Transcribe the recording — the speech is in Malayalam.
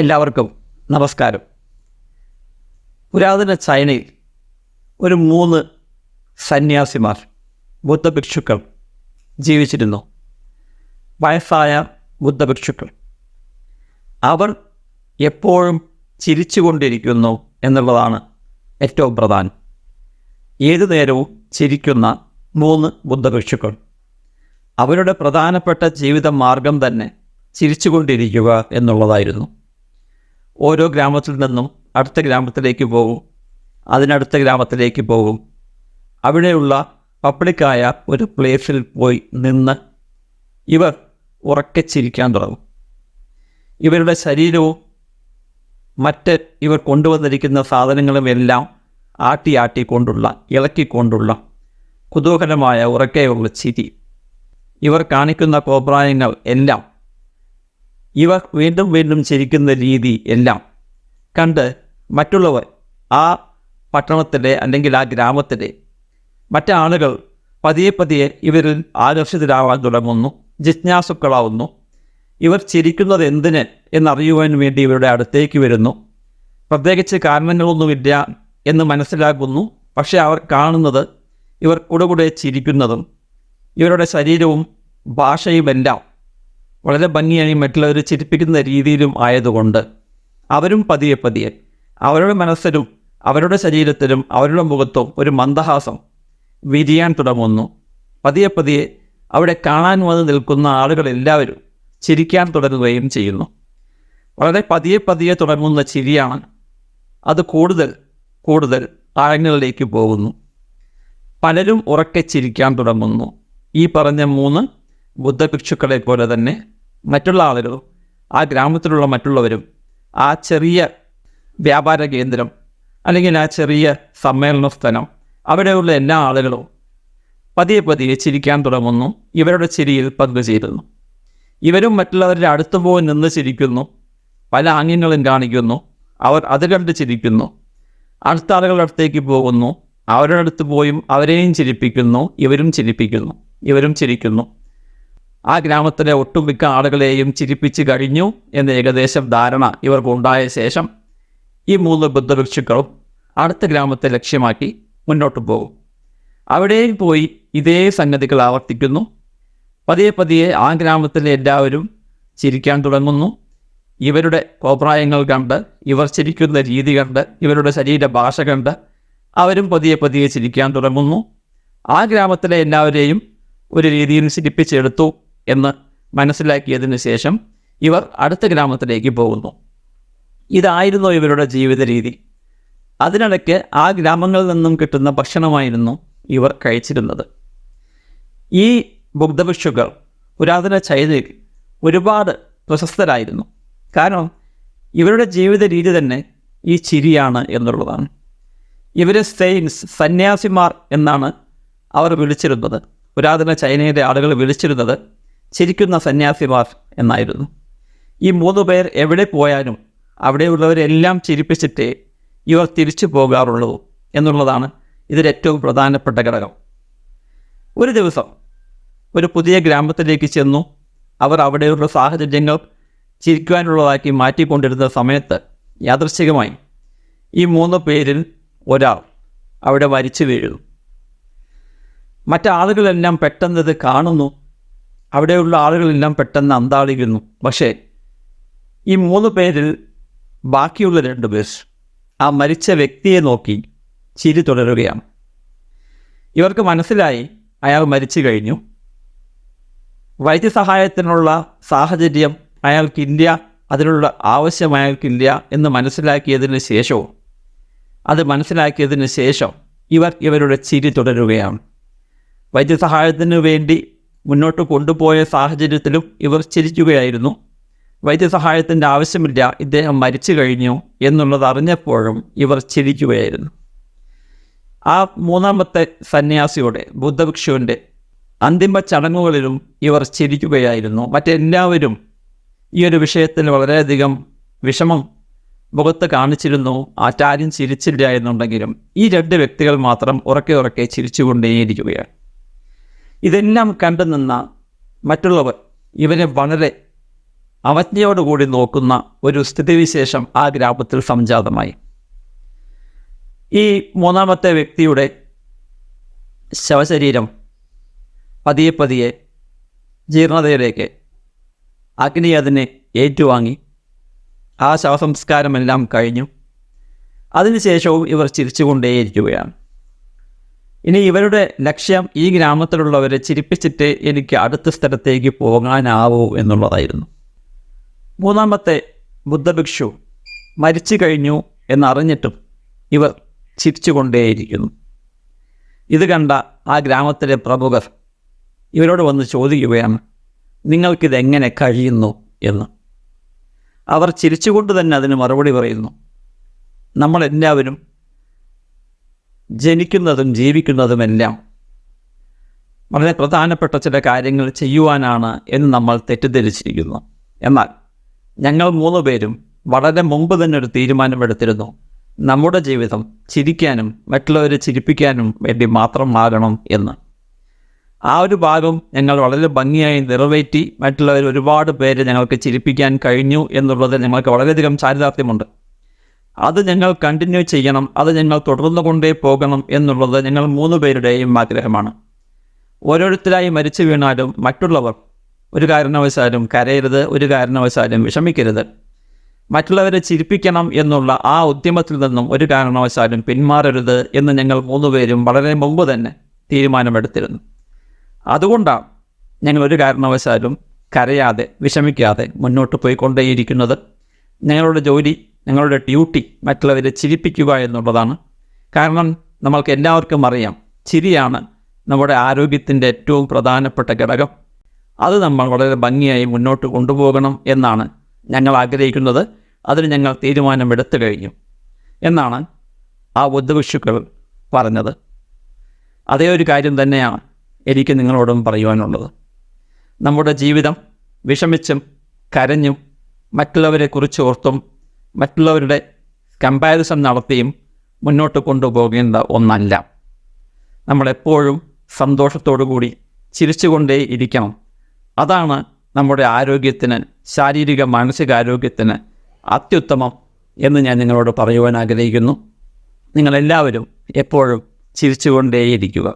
എല്ലാവർക്കും നമസ്കാരം. പുരാതന ചൈനയിൽ ഒരു മൂന്ന് സന്യാസിമാർ ബുദ്ധഭിക്ഷുക്കൾ ജീവിച്ചിരുന്നു. വയസ്സായ ബുദ്ധഭിക്ഷുക്കൾ. അവർ എപ്പോഴും ചിരിച്ചുകൊണ്ടിരിക്കുന്നു എന്നുള്ളതാണ് ഏറ്റവും പ്രധാനം. ഏതു നേരവും ചിരിക്കുന്ന മൂന്ന് ബുദ്ധഭിക്ഷുക്കൾ. അവരുടെ പ്രധാനപ്പെട്ട ജീവിത മാർഗം തന്നെ ചിരിച്ചുകൊണ്ടിരിക്കുക എന്നുള്ളതായിരുന്നു. ഓരോ ഗ്രാമത്തിൽ നിന്നും അടുത്ത ഗ്രാമത്തിലേക്ക് പോകും അതിനടുത്ത ഗ്രാമത്തിലേക്ക് പോകും അവിടെയുള്ള പബ്ലിക്കായ ഒരു പ്ലേസിൽ പോയി നിന്ന് ഇവർ ഉറക്കെ ചിരിക്കാൻ തുടങ്ങും. ഇവരുടെ ശരീരവും മറ്റ് ഇവർ കൊണ്ടുവന്നിരിക്കുന്ന സാധനങ്ങളും എല്ലാം ആട്ടി ആട്ടിക്കൊണ്ടുള്ള ഇളക്കിക്കൊണ്ടുള്ള കുതൂഹലമായ ഉറക്കെയുള്ള ചിരി. ഇവർ കാണിക്കുന്ന കോപ്രായങ്ങൾ എല്ലാം ഇവർ വീണ്ടും വീണ്ടും ചിരിക്കുന്ന രീതി എല്ലാം കണ്ട് മറ്റുള്ളവർ ആ പട്ടണത്തിലെ അല്ലെങ്കിൽ ആ ഗ്രാമത്തിലെ മറ്റാളുകൾ പതിയെ പതിയെ ഇവരിൽ ആകർഷിതരാവാൻ തുടങ്ങുന്നു ജിജ്ഞാസുക്കളാവുന്നു. ഇവർ ചിരിക്കുന്നത് എന്തിന് എന്നറിയുവാൻ വേണ്ടി ഇവരുടെ അടുത്തേക്ക് വരുന്നു. പ്രത്യേകിച്ച് കാരണങ്ങളൊന്നുമില്ല എന്ന് മനസ്സിലാക്കുന്നു പക്ഷേ അവർ കാണുന്നത് ഇവർ കൂടെ കൂടെ ചിരിക്കുന്നതും ഇവരുടെ ശരീരവും ഭാഷയുമെല്ലാം വളരെ ഭംഗിയായി മറ്റുള്ളവർ ചിരിപ്പിക്കുന്ന രീതിയിലും ആയതുകൊണ്ട് അവരും പതിയെ പതിയെ അവരുടെ മനസ്സിലും അവരുടെ ശരീരത്തിലും അവരുടെ മുഖത്തും ഒരു മന്ദഹാസം വിരിയാൻ തുടങ്ങുന്നു. പതിയെ പതിയെ അവിടെ കാണാൻ വന്ന് നിൽക്കുന്ന ആളുകളെല്ലാവരും ചിരിക്കാൻ തുടങ്ങുകയും ചെയ്യുന്നു. വളരെ പതിയെ പതിയെ തുടങ്ങുന്ന ചിരിയാണ് അത് കൂടുതൽ കൂടുതൽ ആഴങ്ങളിലേക്ക് പോകുന്നു. പലരും ഉറക്കെ ചിരിക്കാൻ തുടങ്ങുന്നു. ഈ പറഞ്ഞ മൂന്ന് ബുദ്ധഭിക്ഷുക്കളെ പോലെ തന്നെ മറ്റുള്ള ആളുകളും ആ ഗ്രാമത്തിലുള്ള മറ്റുള്ളവരും ആ ചെറിയ വ്യാപാര കേന്ദ്രം അല്ലെങ്കിൽ ആ ചെറിയ സമ്മേളന സ്ഥലം അവിടെയുള്ള എല്ലാ ആളുകളും പതിയെ പതിയെ ചിരിക്കാൻ തുടങ്ങുന്നു. ഇവരുടെ ചിരിയിൽ പങ്കുചേരുന്നു ഇവരും മറ്റുള്ളവരുടെ അടുത്ത് പോയി നിന്ന് ചിരിക്കുന്നു. പല ആംഗ്യങ്ങളും കാണിക്കുന്നു. അവർ അത് കണ്ട് ചിരിക്കുന്നു. അടുത്ത ആളുകളുടെ അടുത്തേക്ക് പോകുന്നു. അവരുടെ അടുത്ത് പോയും അവരെയും ചിരിപ്പിക്കുന്നു. ഇവരും ചിരിപ്പിക്കുന്നു. ഇവരും ചിരിക്കുന്നു. ആ ഗ്രാമത്തിലെ ഒട്ടുമിക്ക ആളുകളെയും ചിരിപ്പിച്ച് കഴിഞ്ഞു എന്ന ഏകദേശം ധാരണ ഇവർക്കുണ്ടായ ശേഷം ഈ മൂന്ന് ബുദ്ധഭിക്ഷുക്കളും അടുത്ത ഗ്രാമത്തെ ലക്ഷ്യമാക്കി മുന്നോട്ട് പോകും. അവിടെയും പോയി ഇതേ സംഗതികൾ ആവർത്തിക്കുന്നു. പതിയെ പതിയെ ആ ഗ്രാമത്തിലെ എല്ലാവരും ചിരിക്കാൻ തുടങ്ങുന്നു. ഇവരുടെ കോപ്രായങ്ങൾ കണ്ട് ഇവർ ചിരിക്കുന്ന രീതി കണ്ട് ഇവരുടെ ശരീരഭാഷ കണ്ട് അവരും പതിയെ പതിയെ ചിരിക്കാൻ തുടങ്ങുന്നു. ആ ഗ്രാമത്തിലെ എല്ലാവരെയും ഒരു രീതിയിൽ ചിരിപ്പിച്ചെടുത്തു. എന്ന് മനസ്സിലാക്കിയതിന് ശേഷം ഇവർ അടുത്ത ഗ്രാമത്തിലേക്ക് പോകുന്നു. ഇതായിരുന്നു ഇവരുടെ ജീവിത രീതി. അതിനിടയ്ക്ക് ആ ഗ്രാമങ്ങളിൽ നിന്നും കിട്ടുന്ന ഭക്ഷണമായിരുന്നു ഇവർ കഴിച്ചിരുന്നത്. ഈ ബുദ്ധഭിക്ഷുക്കൾ പുരാതന ചൈനയിൽ ഒരുപാട് പ്രശസ്തരായിരുന്നു. കാരണം ഇവരുടെ ജീവിത രീതി തന്നെ ഈ ചിരിയാണ് എന്നുള്ളതാണ്. ഇവരെ സെയിൻസ് സന്യാസിമാർ എന്നാണ് അവർ വിളിച്ചിരുന്നത്. പുരാതന ചൈനയിലെ ആളുകൾ വിളിച്ചിരുന്നത് ചിരിക്കുന്ന സന്യാസിമാർ എന്നായിരുന്നു. ഈ മൂന്ന് പേർ എവിടെ പോയാലും അവിടെയുള്ളവരെല്ലാം ചിരിപ്പിച്ചിട്ടേ ഇവർ തിരിച്ചു പോകാറുള്ളൂ എന്നുള്ളതാണ് ഇതിലേറ്റവും പ്രധാനപ്പെട്ട ഘടകം. ഒരു ദിവസം ഒരു പുതിയ ഗ്രാമത്തിലേക്ക് ചെന്നു അവർ അവിടെയുള്ള സാഹചര്യങ്ങൾ ചിരിക്കുവാനുള്ളതാക്കി മാറ്റിക്കൊണ്ടിരുന്ന സമയത്ത് യാദൃശ്ചികമായി ഈ മൂന്ന് പേരിൽ ഒരാൾ അവിടെ വരിച്ചു വീഴുന്നു. മറ്റാളുകളെല്ലാം പെട്ടെന്ന് ഇത് കാണുന്നു അവിടെയുള്ള ആളുകളെല്ലാം പെട്ടെന്ന് അന്താളിക്കുന്നു. പക്ഷേ ഈ മൂന്ന് പേരിൽ ബാക്കിയുള്ള രണ്ട് പേർ ആ മരിച്ച വ്യക്തിയെ നോക്കി ചിരി തുടരുകയാണ്. ഇവർക്ക് മനസ്സിലായി അയാൾ മരിച്ചു കഴിഞ്ഞു. വൈദ്യസഹായത്തിനുള്ള സാഹചര്യം അയാൾക്കില്ല അതിനുള്ള ആവശ്യം അയാൾക്കില്ല എന്ന് മനസ്സിലാക്കിയതിന് ശേഷവും അത് മനസ്സിലാക്കിയതിന് ശേഷം ഇവർ ഇവരുടെ ചിരി തുടരുകയാണ്. വൈദ്യസഹായത്തിനു വേണ്ടി മുന്നോട്ട് കൊണ്ടുപോയ സാഹചര്യത്തിലും ഇവർ ചിരിക്കുകയായിരുന്നു. വൈദ്യസഹായത്തിന്റെ ആവശ്യമില്ല ഇദ്ദേഹം മരിച്ചു കഴിഞ്ഞു എന്നുള്ളത് അറിഞ്ഞപ്പോഴും ഇവർ ചിരിക്കുകയായിരുന്നു. ആ മൂന്നാമത്തെ സന്യാസിയുടെ ബുദ്ധഭിക്ഷുവിന്റെ അന്തിമ ചടങ്ങുകളിലും ഇവർ ചിരിക്കുകയായിരുന്നു. മറ്റെല്ലാവരും ഈ ഒരു വിഷയത്തിൽ വളരെയധികം വിഷമം മുഖത്ത് കാണിച്ചിരുന്നു. ആറ്റാരും ചിരിച്ചില്ല എന്നുണ്ടെങ്കിലും ഈ രണ്ട് വ്യക്തികൾ മാത്രം ഉറക്കെ ഉറക്കെ ചിരിച്ചുകൊണ്ടേയിരിക്കുകയാണ്. ഇതെല്ലാം കണ്ടു നിന്ന മറ്റുള്ളവർ ഇവരെ വളരെ അവജ്ഞയോടുകൂടി നോക്കുന്ന ഒരു സ്ഥിതിവിശേഷം ആ ഗ്രാമത്തിൽ സംജാതമായി. ഈ മൂന്നാമത്തെ വ്യക്തിയുടെ ശവശരീരം പതിയെ പതിയെ ജീർണതയിലേക്ക് അഗ്നി അതിനെ ഏറ്റുവാങ്ങി. ആ ശവസംസ്കാരമെല്ലാം കഴിഞ്ഞു. അതിനുശേഷവും ഇവർ ചിരിച്ചുകൊണ്ടേയിരിക്കുകയാണ്. ഇനി ഇവരുടെ ലക്ഷ്യം ഈ ഗ്രാമത്തിലുള്ളവരെ ചിരിപ്പിച്ചിട്ട് എനിക്ക് അടുത്ത സ്ഥലത്തേക്ക് പോകാനാവൂ എന്നുള്ളതായിരുന്നു. മൂന്നാമത്തെ ബുദ്ധഭിക്ഷു മരിച്ചു കഴിഞ്ഞു എന്നറിഞ്ഞിട്ടും ഇവർ ചിരിച്ചുകൊണ്ടേയിരിക്കുന്നു. ഇത് കണ്ട ആ ഗ്രാമത്തിലെ പ്രമുഖർ ഇവരോട് വന്ന് ചോദിക്കുകയാണ് നിങ്ങൾക്കിതെങ്ങനെ കഴിയുന്നു? എന്ന്. അവർ ചിരിച്ചുകൊണ്ട് തന്നെ അതിന് മറുപടി പറയുന്നു നമ്മളെല്ലാവരും ജനിക്കുന്നതും ജീവിക്കുന്നതുമെല്ലാം വളരെ പ്രധാനപ്പെട്ട ചില കാര്യങ്ങൾ ചെയ്യുവാനാണ് എന്ന് നമ്മൾ തെറ്റിദ്ധരിച്ചിരിക്കുന്നു. എന്നാൽ ഞങ്ങൾ മൂന്ന് പേരും വളരെ മുമ്പ് തന്നെ ഒരു തീരുമാനമെടുത്തിരുന്നു. നമ്മുടെ ജീവിതം ചിരിക്കാനും മറ്റുള്ളവരെ ചിരിപ്പിക്കാനും വേണ്ടി മാത്രം ആകണം എന്ന്. ആ ഒരു ഭാഗം ഞങ്ങൾ വളരെ ഭംഗിയായി നിറവേറ്റി മറ്റുള്ളവർ ഒരുപാട് പേര് ഞങ്ങൾക്ക് ചിരിപ്പിക്കാൻ കഴിഞ്ഞു എന്നുള്ളത് ഞങ്ങൾക്ക് വളരെയധികം ചാരിതാർത്ഥ്യമുണ്ട്. അത് ഞങ്ങൾ കണ്ടിന്യൂ ചെയ്യണം അത് ഞങ്ങൾ തുടർന്നു കൊണ്ടേ പോകണം എന്നുള്ളത് ഞങ്ങൾ മൂന്ന് പേരുടെയും ആഗ്രഹമാണ്. ഓരോരുത്തരായി മരിച്ചു വീണാലും മറ്റുള്ളവർ ഒരു കാരണവശാലും കരയരുത് ഒരു കാരണവശാലും വിഷമിക്കരുത്. മറ്റുള്ളവരെ ചിരിപ്പിക്കണം എന്നുള്ള ആ ഉദ്യമത്തിൽ നിന്നും ഒരു കാരണവശാലും പിന്മാറരുത് എന്ന് ഞങ്ങൾ മൂന്നുപേരും വളരെ മുമ്പ് തന്നെ തീരുമാനമെടുത്തിരുന്നു. അതുകൊണ്ടാണ് ഞങ്ങൾ ഒരു കാരണവശാലും കരയാതെ വിഷമിക്കാതെ മുന്നോട്ട് പോയിക്കൊണ്ടേയിരിക്കുന്നത്. ഞങ്ങളുടെ ജോലി ഞങ്ങളുടെ ഡ്യൂട്ടി മറ്റുള്ളവരെ ചിരിപ്പിക്കുക എന്നുള്ളതാണ്. കാരണം നമ്മൾക്ക് എല്ലാവർക്കും അറിയാം ചിരിയാണ് നമ്മുടെ ആരോഗ്യത്തിന്റെ ഏറ്റവും പ്രധാനപ്പെട്ട ഘടകം. അത് നമ്മൾ വളരെ ഭംഗിയായി മുന്നോട്ട് കൊണ്ടുപോകണം എന്നാണ് ഞങ്ങൾ ആഗ്രഹിക്കുന്നത്. അതിന് ഞങ്ങൾ തീരുമാനമെടുത്തു കഴിഞ്ഞു എന്നാണ് ആ ബുദ്ധഭിക്ഷുക്കൾ പറഞ്ഞത്. അതേ ഒരു കാര്യം തന്നെയാണ് എനിക്ക് നിങ്ങളോടും പറയുവാനുള്ളത്. നമ്മുടെ ജീവിതം വിഷമിച്ചും കരഞ്ഞും മറ്റുള്ളവരെ കുറിച്ച് ഓർത്തും മറ്റുള്ളവരുടെ കമ്പാരിസൺ നടത്തിയും മുന്നോട്ട് കൊണ്ടുപോകേണ്ട ഒന്നല്ല. നമ്മളെപ്പോഴും സന്തോഷത്തോടു കൂടി ചിരിച്ചുകൊണ്ടേ ഇരിക്കണം അതാണ് നമ്മുടെ ആരോഗ്യത്തിന് ശാരീരിക മാനസികാരോഗ്യത്തിന് അത്യുത്തമം എന്ന് ഞാൻ നിങ്ങളോട് പറയുവാൻ ആഗ്രഹിക്കുന്നു. നിങ്ങളെല്ലാവരും എപ്പോഴും ചിരിച്ചുകൊണ്ടേയിരിക്കുക.